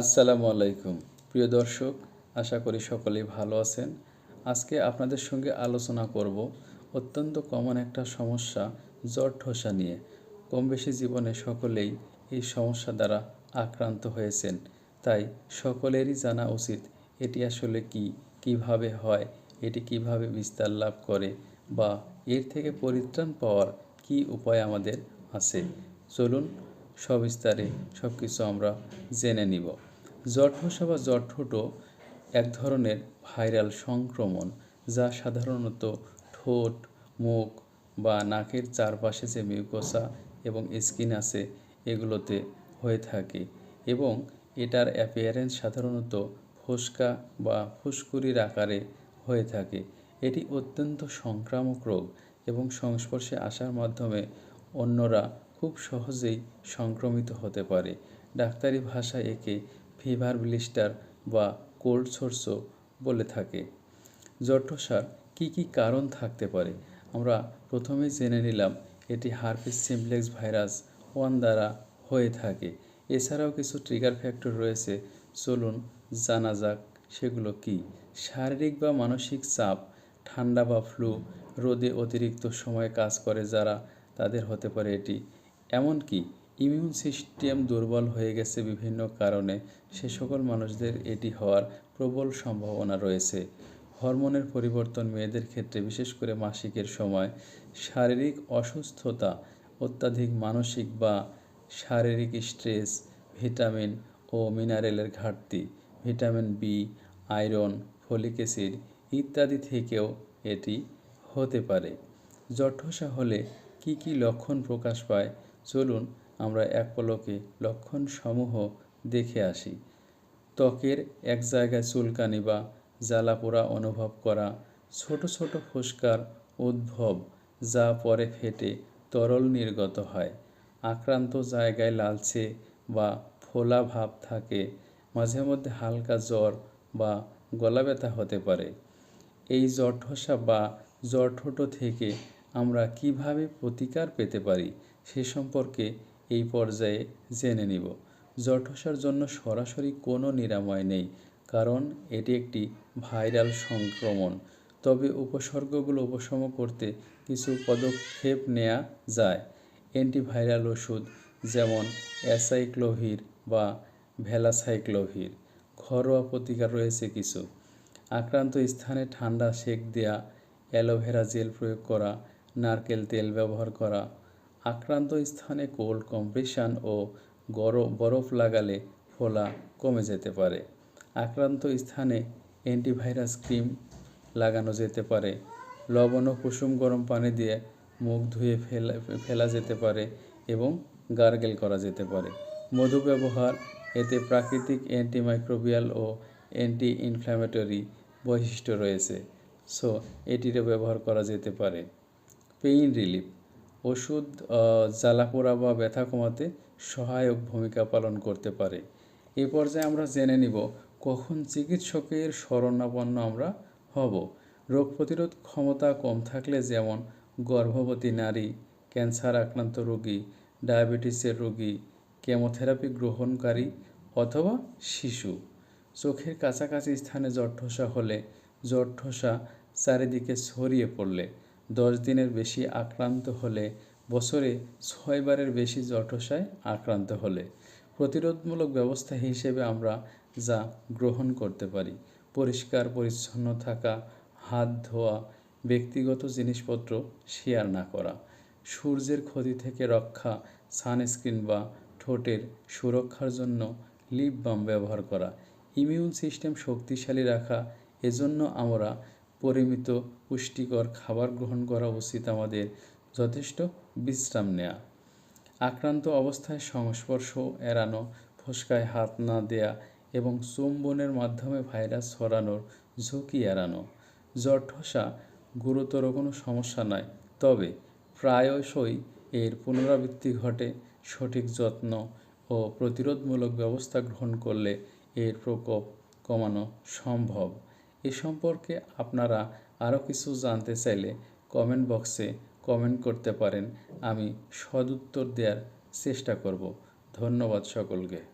আসসালামু আলাইকুম। প্রিয় দর্শক, আশা করি সকলেই ভালো আছেন। আজকে আপনাদের সঙ্গে আলোচনা করব অত্যন্ত কমন একটা সমস্যা, জ্বর ঠোসা নিয়ে। কম বেশি জীবনে সকলেই এই সমস্যা দ্বারা আক্রান্ত হয়েছেন। তাই সকলেরই জানা উচিত এটি আসলে কি, কীভাবে হয়, এটি কীভাবে বিস্তার লাভ করে বা এর থেকে পরিত্রাণ পাওয়ার কি উপায় আমাদের আছে। চলুন সবিস্তারে সব কিছু আমরা জেনে নিব। জটহসা বা জটহুটো এক ধরনের ভাইরাল সংক্রমণ যা সাধারণত ঠোঁট, মুখ বা নাকের চারপাশে যে মিউকোসা এবং স্কিন আছে, এগুলোতে হয়ে থাকে এবং এটার অ্যাপিয়ারেন্স সাধারণত ফোসকা বা ফুসকুরির আকারে হয়ে থাকে। এটি অত্যন্ত সংক্রামক রোগ এবং সংস্পর্শে আসার মাধ্যমে অন্যরা খুব সহজেই সংক্রমিত হতে পারে। ডাক্তারি ভাষায় একে ফিভার ব্লিস্টার বা কোল্ড সোর্সও বলে থাকে। জঠসার কী কী কারণ থাকতে পারে? আমরা প্রথমেই জেনে নিলাম, এটি হারপিস সিমপ্লেক্স ভাইরাস ওয়ান দ্বারা হয়ে থাকে। এছাড়াও কিছু ট্রিগার ফ্যাক্টর রয়েছে, চলুন জানা যাক সেগুলো কি। শারীরিক বা মানসিক চাপ, ঠান্ডা বা ফ্লু, রোদে অতিরিক্ত সময় কাজ করে যারা, তাদের হতে পারে এটি। এমনকি ইমিউন সিস্টেম দুর্বল হয়ে গেছে বিভিন্ন কারণে, সে সকল মানুষদের এটি হওয়ার প্রবল সম্ভাবনা রয়েছে। হরমোনের পরিবর্তন মেয়েদের ক্ষেত্রে, বিশেষ করে মাসিকের সময়, শারীরিক অসুস্থতা, অত্যাধিক মানসিক বা শারীরিক স্ট্রেস, ভিটামিন ও মিনারেলের ঘাটতি, vitamin B, iron, folic acid ইত্যাদি থেকেও এটি হতে পারে। জঠসা হলে কি কি লক্ষণ প্রকাশ পায়? চলুন আমরা এক পলকে লক্ষণসমূহ দেখে আসি। ত্বকের এক জায়গায় চুলকানি বা জ্বালাপোড়া অনুভব করা, ছোট ছোট ফুসকার উদ্ভব যা পরে ফেটে তরল নির্গত হয়। আক্রান্ত জায়গায় লালচে বা ফোলা ভাব থাকে, মাঝে মধ্যে হালকা জ্বর বা গলা ব্যথা হতে পারে। এই জঠসা বা জঠোটো থেকে আমরা কীভাবে প্রতিকার পেতে পারি সে সম্পর্কে এই পর্যায়ে জেনে নিব। জঠসার জন্য সরাসরি কোনো নিরাময় নেই, কারণ এটি একটি ভাইরাল সংক্রমণ। তবে উপসর্গগুলো উপশম করতে কিছু পদক্ষেপ নেওয়া যায়। অ্যান্টিভাইরাল ওষুধ যেমন অ্যাসাইক্লোভির বা ভ্যালাসাইক্লোভির। ঘরোয়া প্রতিকার রয়েছে কিছু। আক্রান্ত স্থানে ঠান্ডা সেক দেয়া, অ্যালোভেরা জেল প্রয়োগ করা, নারকেল তেল ব্যবহার করা আক্রান্ত স্থানে কোল্ড কম্প্রেশন ও গরম বরফ লাগালে ফোলা কমে যেতে পারে। আক্রান্ত স্থানে অ্যান্টিভাইরাস ক্রিম লাগানো যেতে পারে। লবণ ও কুসুম গরম পানি দিয়ে মুখ ধুয়ে ফেলা ফেলা যেতে পারে এবং গার্গেল করা যেতে পারে। মধু ব্যবহার, এতে প্রাকৃতিক অ্যান্টিমাইক্রোবিয়াল ও অ্যান্টি ইনফ্ল্যামেটরি বৈশিষ্ট্য রয়েছে। সো, এটিরও ব্যবহার করা যেতে পারে। পেইন রিলিফ ওষুধ জ্বালাপোড়া বা ব্যথা কমাতে সহায়ক ভূমিকা পালন করতে পারে। এ পর্যায়ে আমরা জেনে নিব কখন চিকিৎসকের শরণাপন্ন আমরা হব। রোগ প্রতিরোধ ক্ষমতা কম থাকলে যেমন গর্ভবতী নারী, ক্যান্সার আক্রান্ত রোগী, ডায়াবেটিসের রোগী, কেমোথেরাপি গ্রহণকারী অথবা শিশু। চোখের কাছাকাছি স্থানে জঠোসা হলে জঠোসা চারিদিকে ছড়িয়ে পড়লে দশ দিনের বেশি আক্রান্ত হলে বছরে ছয়বারের বেশি জঠোসায় আক্রান্ত হলে। প্রতিরোধমূলক ব্যবস্থা হিসেবে আমরা যা গ্রহণ করতে পারি, পরিষ্কার, পরিচ্ছন্ন থাকা, হাত ধোয়া, ব্যক্তিগত জিনিসপত্র শেয়ার না করা, সূর্যের ক্ষতি থেকে রক্ষা, সানস্ক্রিন বা ঠোঁটের সুরক্ষার জন্য লিপ বাম ব্যবহার করা, ইমিউন সিস্টেম শক্তিশালী রাখা, এজন্য আমরা পরিমিত, পুষ্টিকর খাবার গ্রহণ করা উচিত আমাদের যথেষ্ট বিশ্রাম নেওয়া আক্রান্ত অবস্থায় সংস্পর্শ এড়ানো, ফোসকায় হাত না দেয়া এবং চুম্বনের মাধ্যমে ভাইরাস ছড়ানোর ঝুঁকি এড়ানো। জঠসা গুরুতর কোনো সমস্যা নয়, তবে প্রায়শই এর পুনরাবৃত্তি ঘটে। সঠিক যত্ন ও প্রতিরোধমূলক ব্যবস্থা গ্রহণ করলে এর প্রকোপ কমানো সম্ভব। এ সম্পর্কে আপনারা আরও কিছু জানতে চাইলে কমেন্ট বক্সে কমেন্ট করতে পারেন। আমি সদুত্তর দেওয়ার চেষ্টা করব। ধন্যবাদ সকলকে।